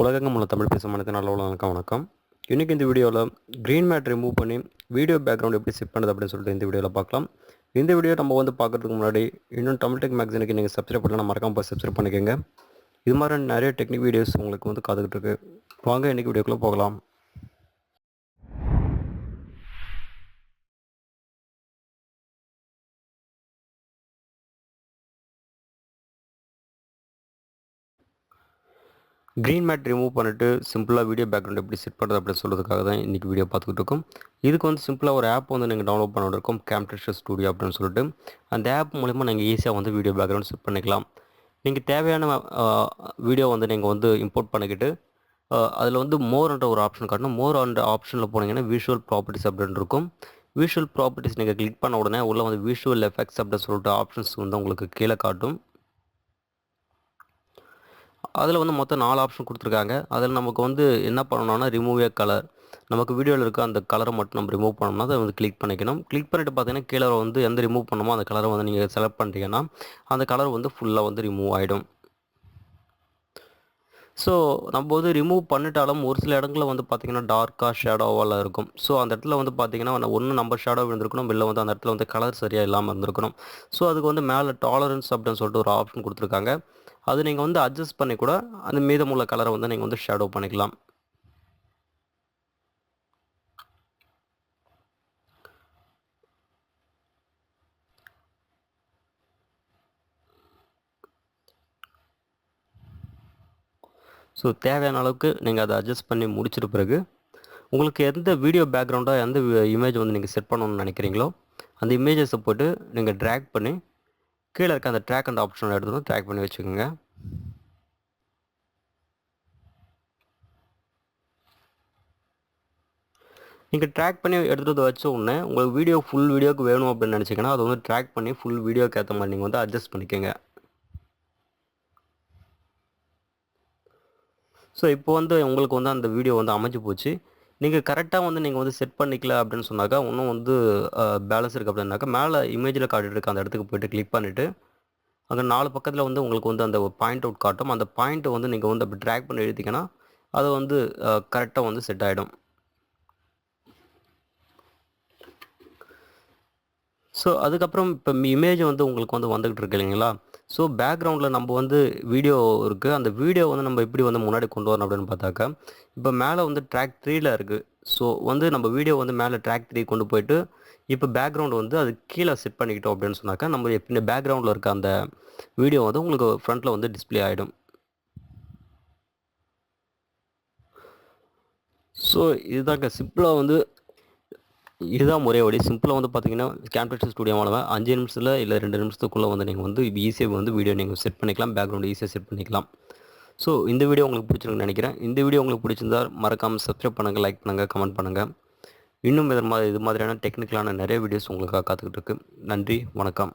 உலகங்கம் உள்ள தமிழ் பேசும் மனித நல்ல வணக்கம் வணக்கம். இன்றைக்கி இந்த வீடியோவில் க்ரீன் மேட் ரிமூவ் பண்ணி வீடியோ பேக்ரவுண்ட் எப்படி செட் பண்ணுது அப்படின்னு சொல்லிட்டு இந்த வீடியோவில் பார்க்கலாம். இந்த வீடியோ நம்ம வந்து பார்க்குறதுக்கு முன்னாடி இன்னும் தமிழ் டெக் மேக்ஸினுக்கு நீங்கள் சப்ஸ்கிரைப் பண்ணலாம் மறக்காம போய் சப்ஸ்கிரைப் பண்ணிக்கோங்க. இது மாதிரி நிறைய டெக்னிக் வீடியோஸ் உங்களுக்கு வந்து காத்துக்கிட்டு இருக்கு. வாங்க இன்றைக்கி வீடியோக்குள்ளே போகலாம். க்ரீன் மேட் ரிமூவ் பண்ணிவிட்டு சிம்பிளாக வீடியோ பேக்ரவுண்ட் எப்படி செட் பண்ணுறது அப்படின்னு சொல்கிறதுக்காக தான் இன்றைக்கி வீடியோ பார்த்துக்கிட்டு இருக்கோம். இதுக்கு வந்து சிம்பிளாக ஒரு ஆப் வந்து நீங்கள் டவுன்லோட் பண்ண இருக்கும் கேம்டெஸ்டர் ஸ்டூடியோ அப்படின்னு சொல்லிட்டு. அந்த ஆப் மூலிமா நீங்கள் ஈஸியாக வந்து வீடியோ பேக்ரவுண்ட் செட் பண்ணிக்கலாம். நீங்கள் தேவையான வீடியோ வந்து நீங்கள் வந்து இம்போர்ட் பண்ணிக்கிட்டு அதில் வந்து மோர்ன்ற ஒரு ஆப்ஷன் காட்டணும். மோர் அந்த ஆப்ஷனில் போனீங்கன்னா விஷுவல் ப்ராப்பர்ட்டிஸ் அப்படின்னு இருக்கும். விஷுவல் ப்ராப்பர்ட்டிஸ் நீங்கள் கிளிக் பண்ண உடனே உள்ளே வந்து விஷுவல் எஃபெக்ட்ஸ் அப்படின்னு சொல்லிட்டு ஆப்ஷன்ஸ் வந்து உங்களுக்கு கீழே காட்டும். அதில் வந்து மொத்தம் நாலு ஆப்ஷன் கொடுத்துருக்காங்க. அதில் நமக்கு வந்து என்ன பண்ணணும்னா ரிமூவ் ஏ கலர் நமக்கு வீடியோவில் இருக்க அந்த கலரை மட்டும் நம்ம ரிமூவ் பண்ணோம்னா அதை வந்து கிளிக் பண்ணிக்கணும். கிளிக் பண்ணிட்டு பார்த்தீங்கன்னா கீழே வந்து எந்த ரிமூவ் பண்ணணுமோ அந்த கலரை வந்து நீங்கள் செலக்ட் பண்ணிட்டீங்கன்னா அந்த கலர் வந்து ஃபுல்லாக வந்து ரிமூவ் ஆகிடும் ஸோ நம்ம வந்து ரிமூவ் பண்ணிட்டாலும் ஒரு சில இடங்களில் வந்து பார்த்திங்கன்னா டார்க்காக ஷேடோவால் இருக்கும். ஸோ அந்த இடத்துல வந்து பார்த்திங்கன்னா ஒன்று நம்ம ஷேடோ இருந்திருக்கணும் இல்லை வந்து அந்த இடத்துல வந்து கலர் சரியாக இல்லாமல் இருந்திருக்கணும். ஸோ அதுக்கு வந்து மேலே டாலரன்ஸ் அப்படின்னு சொல்லிட்டு ஒரு ஆப்ஷன் கொடுத்துருக்காங்க. அது நீங்கள் வந்து அட்ஜஸ்ட் பண்ணி கூட அந்த மீதமுள்ள கலரை வந்து நீங்கள் வந்து ஷேடோ பண்ணிக்கலாம். ஸோ தேவையான அளவுக்கு நீங்கள் அதை அட்ஜஸ்ட் பண்ணி முடிச்சிட்ட பிறகு உங்களுக்கு எந்த வீடியோ பேக்ரவுண்டாக எந்த இமேஜ் வந்து நீங்கள் செட் பண்ணணும்னு நினைக்கிறீங்களோ அந்த இமேஜஸை போட்டு நீங்கள் ட்ராக் பண்ணி கீழே இருக்க அந்த ட்ராக் அண்ட் ஆப்ஷன் எடுத்து வந்து ட்ராக் பண்ணி வச்சுக்கோங்க. நீங்கள் ட்ராக் பண்ணி எடுத்துகிட்டு வந்து வச்ச உடனே உங்களுக்கு வீடியோ ஃபுல் வீடியோக்கு வேணும் அப்படின்னு நினச்சிங்கன்னா அதை வந்து ட்ராக் பண்ணி ஃபுல் வீடியோக்கு ஏற்ற மாதிரி நீங்கள் வந்து அட்ஜஸ்ட் பண்ணிக்கோங்க. ஸோ இப்போ வந்து உங்களுக்கு வந்து அந்த வீடியோ வந்து அமைஞ்சு போச்சு. நீங்கள் கரெக்டாக வந்து நீங்கள் வந்து செட் பண்ணிக்கல அப்படின்னு சொன்னாக்கா இன்னும் வந்து பேலன்ஸ் இருக்குது அப்படின்னாக்கா மேலே இமேஜில் காட்டிட்டு இருக்க அந்த இடத்துக்கு போய்ட்டு கிளிக் பண்ணிவிட்டு அங்கே நாலு பக்கத்தில் வந்து உங்களுக்கு வந்து அந்த பாயிண்ட் அவுட் காட்டும். அந்த பாயிண்ட்டை வந்து நீங்கள் வந்து அப்படி ட்ராக் பண்ணி எழுதிங்கன்னா அது வந்து கரெக்டாக வந்து செட் ஆகிடும் ஸோ அதுக்கப்புறம் இப்போ இமேஜ் வந்து உங்களுக்கு வந்து வந்துகிட்டு இருக்கு இல்லைங்களா? ஸோ பேக்ரவுண்டில் நம்ம வந்து வீடியோ இருக்குது அந்த வீடியோ வந்து நம்ம எப்படி வந்து முன்னாடி கொண்டு வரணும் அப்படின்னு பார்த்தாக்கா இப்போ மேலே வந்து ட்ராக் த்ரீல இருக்குது ஸோ வந்து நம்ம வீடியோ வந்து மேலே ட்ராக் த்ரீ கொண்டு போயிட்டு இப்போ பேக்ரவுண்ட் வந்து அது கீழே செட் பண்ணிக்கிட்டோம் அப்படின்னு சொன்னாக்கா நம்ம எப்படி பேக்ரவுண்டில் இருக்க அந்த வீடியோ வந்து உங்களுக்கு ஃப்ரண்ட்டில் வந்து டிஸ்பிளே ஆகிடும் ஸோ இதுதாங்க. சிம்பிளாக வந்து இதுதான் முறை வழி சிம்பிளாக வந்து பார்த்தீங்கன்னா கேம்டெக்ஸ் ஸ்டுடியோ மூலமாக அஞ்சு நிமிஷத்தில் இல்லை ரெண்டு நிமிஷத்துக்குள்ளே வந்து நீங்கள் வந்து ஈஸியாக வந்து வீடியோ நீங்கள் செட் பண்ணிக்கலாம் பேக்ரவுண்ட் ஈஸியாக செட் பண்ணிக்கலாம். ஸோ இந்த வீடியோ உங்களுக்கு பிடிச்சிருக்குன்னு நினைக்கிறேன். இந்த வீடியோ உங்களுக்கு பிடிச்சிருந்தா மறக்காமல் சப்ஸ்கிரைப் பண்ணுங்கள் லைக் பண்ணுங்கள் கமெண்ட் பண்ணுங்கள் இன்னும் இது மாதிரி இது மாதிரியான டெக்னிக்கலான நிறைய வீடியோஸ் உங்களுக்காக காத்துக்கிட்டு இருக்கு. நன்றி வணக்கம்.